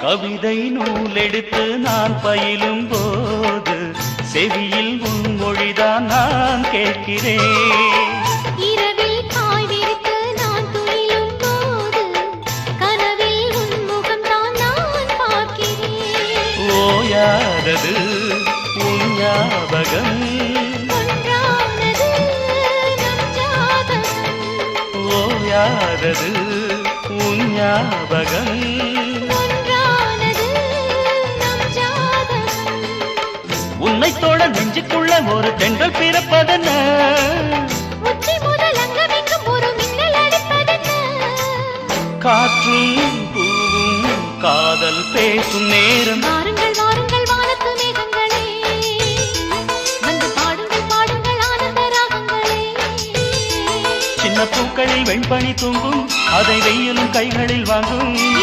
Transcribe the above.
கவிதை நூலெடுத்து நான் பயிலும் போது செவியில் உன் மொழிதான் நான் கேட்கிறேன் ஓயாதது உன் ஞாபகம். ஓயாதது உன் ஞாபகம். உன்னை தோட நெஞ்சுக்குள்ள ஒரு தென்றல் பிறப்பதென்ன? காற்றும் பூவும் காதல் பேசும் நேரம். வாருங்கள் வாருங்கள் வானத்து மேகங்களே. வந்து பாடுங்கள் பாடுங்கள் ஆனந்த ராகங்களே. சின்ன பூக்களில் வெண்பனி தூங்கும் அதை வெயிலும் கைகளில் வாங்கும்.